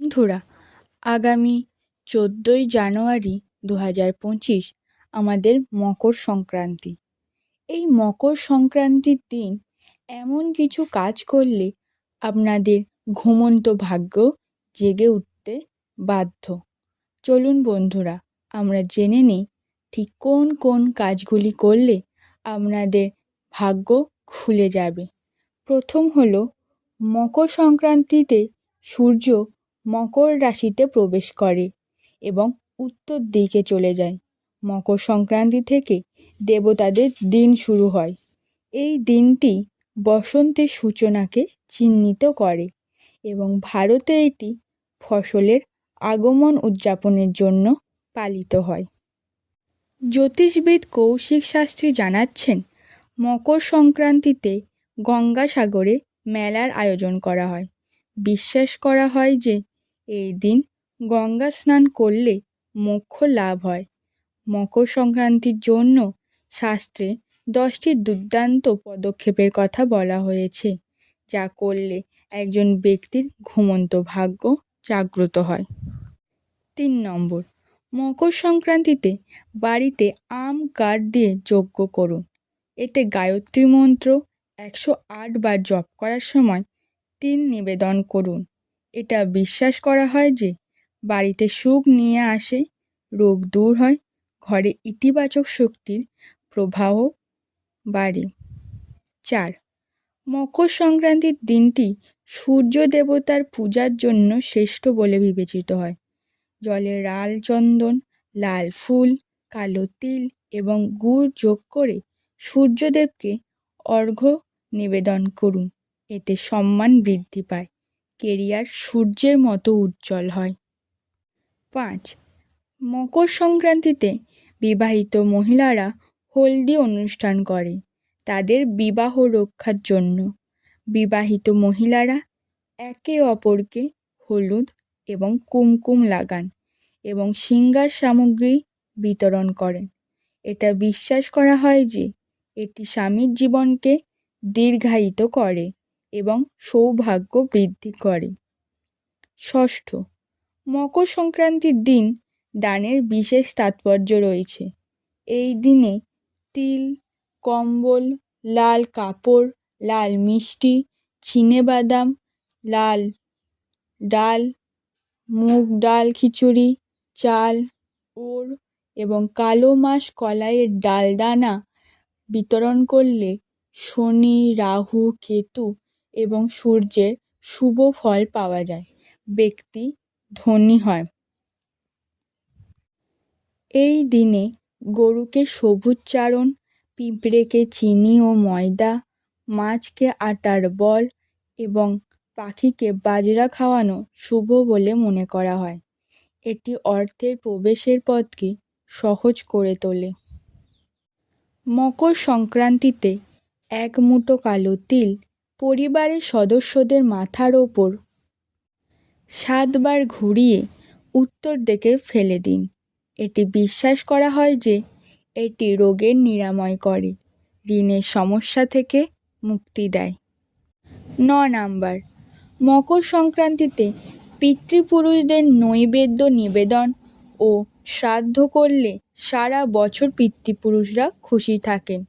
বন্ধুরা, আগামী চোদ্দোই জানুয়ারি দু হাজার পঁচিশ আমাদের মকর সংক্রান্তি। এই মকর সংক্রান্তির দিন এমন কিছু কাজ করলে আপনাদের ঘুমন্ত ভাগ্য জেগে উঠতে বাধ্য। চলুন বন্ধুরা, আমরা জেনে নিই ঠিক কোন কোন কাজগুলি করলে আপনাদের ভাগ্য খুলে যাবে। প্রথম হলো, মকর সংক্রান্তিতে সূর্য মকর রাশিতে প্রবেশ করে এবং উত্তর দিকে চলে যায়। মকর সংক্রান্তি থেকে দেবতাদের দিন শুরু হয়। এই দিনটি বসন্তের সূচনাকে চিহ্নিত করে এবং ভারতে এটি ফসলের আগমন উদযাপনের জন্য পালিত হয়। জ্যোতিষবিদ কৌশিক শাস্ত্রী জানাচ্ছেন, মকর সংক্রান্তিতে গঙ্গাসাগরে মেলার আয়োজন করা হয়। বিশ্বাস করা হয় যে এই দিন গঙ্গা স্নান করলে মোক্ষ লাভ হয়। মকর সংক্রান্তির জন্য শাস্ত্রে দশটি দুর্দান্ত পদক্ষেপের কথা বলা হয়েছে, যা করলে একজন ব্যক্তির ঘুমন্ত ভাগ্য জাগ্রত হয়। তিন নম্বর, মকর সংক্রান্তিতে বাড়িতে আম কাঠ দিয়ে যজ্ঞ করুন। এতে গায়ত্রী মন্ত্র একশো আট বার জপ করার সময় তিন নিবেদন করুন। এটা বিশ্বাস করা হয় যে বাড়িতে সুখ নিয়ে আসে, রোগ দূর হয়, ঘরে ইতিবাচক শক্তির প্রবাহ বাড়ে। চার, মকর সংক্রান্তির দিনটি সূর্য দেবতার পূজার জন্য শ্রেষ্ঠ বলে বিবেচিত হয়। জলে লাল চন্দন, লাল ফুল, কালো তিল এবং গুড় যোগ করে সূর্যদেবকে অর্ঘ্য নিবেদন করুন। এতে সম্মান বৃদ্ধি পায়। কেরিয়ার সূর্যের মতো উজ্জ্বল হয়। পাঁচ, মকর সংক্রান্তিতে বিবাহিত মহিলারা হলদি অনুষ্ঠান করে তাদের বিবাহ রক্ষার জন্য। বিবাহিত মহিলারা একে অপরকে হলুদ এবং কুমকুম লাগান এবং শৃঙ্গার সামগ্রী বিতরণ করেন। এটা বিশ্বাস করা হয় যে এটি স্বামীর জীবনকে দীর্ঘায়িত করে। এবং সৌভাগ্য বৃদ্ধি করে। ষষ্ঠ মকর সংক্রান্তির দিন দানের বিশেষ তাৎপর্য রয়েছে। এই দিনে তিল, কম্বল, লাল কাপড়, লাল মিষ্টি চিনেবাদাম লাল ডাল, মুগ ডাল খিচুড়ি, চাল, ওর এবং কালো মাস কলাইয়ের ডালদানা বিতরণ করলে শনি, রাহু, কেতু এবং সূর্যের শুভ ফল পাওয়া যায়। ব্যক্তি ধনী হয়। এই দিনে গরুকে সবুজ চারণ, পিঁপড়েকে চিনি ও ময়দা, মাছকে আটার বল এবং পাখিকে বাজরা খাওয়ানো শুভ বলে মনে করা হয়। এটি অর্থের প্রবেশের পথকে সহজ করে তোলে। মকর সংক্রান্তিতে এক মুঠো কালো তিল পরিবারের সদস্যদের মাথার ওপর সাতবার ঘুরিয়ে উত্তর দিকে ফেলে দিন। এটি বিশ্বাস করা হয় যে এটি রোগের নিরাময় করে, ঋণের সমস্যা থেকে মুক্তি দেয়। ন নাম্বার, মকর সংক্রান্তিতে পিতৃপুরুষদের নৈবেদ্য নিবেদন ও শ্রাদ্ধ করলে সারা বছর পিতৃপুরুষরা খুশি থাকেন।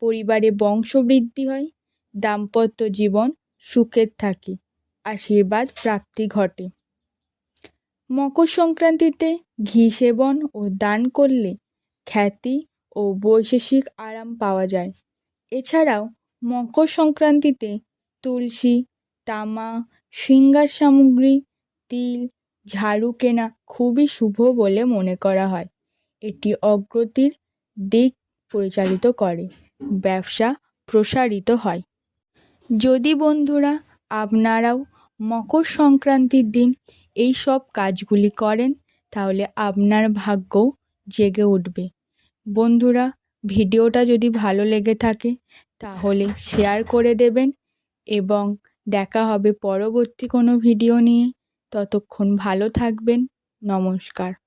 পরিবারে বংশবৃদ্ধি হয়। দাম্পত্য জীবন সুখের থাকে, আশীর্বাদ প্রাপ্তি ঘটে। মকর সংক্রান্তিতে ঘি সেবন ও দান করলে খ্যাতি ও বৈশেষিক আরাম পাওয়া যায়। এছাড়াও মকর সংক্রান্তিতে তুলসী, তামা শৃঙ্গার সামগ্রী, তিল, ঝাড়ু কেনা খুবই শুভ বলে মনে করা হয়। এটি অগ্রতির দিক পরিচালিত করে, ব্যবসা প্রসারিত হয়। যদি বন্ধুরা আপনারাও মকর সংক্রান্তির দিন এই সব কাজগুলি করেন, তাহলে আপনার ভাগ্যও জেগে উঠবে। বন্ধুরা, ভিডিওটা যদি ভালো লেগে থাকে, তাহলে শেয়ার করে দেবেন এবং দেখা হবে পরবর্তী কোনো ভিডিও নিয়ে। ততক্ষণ ভালো থাকবেন। নমস্কার।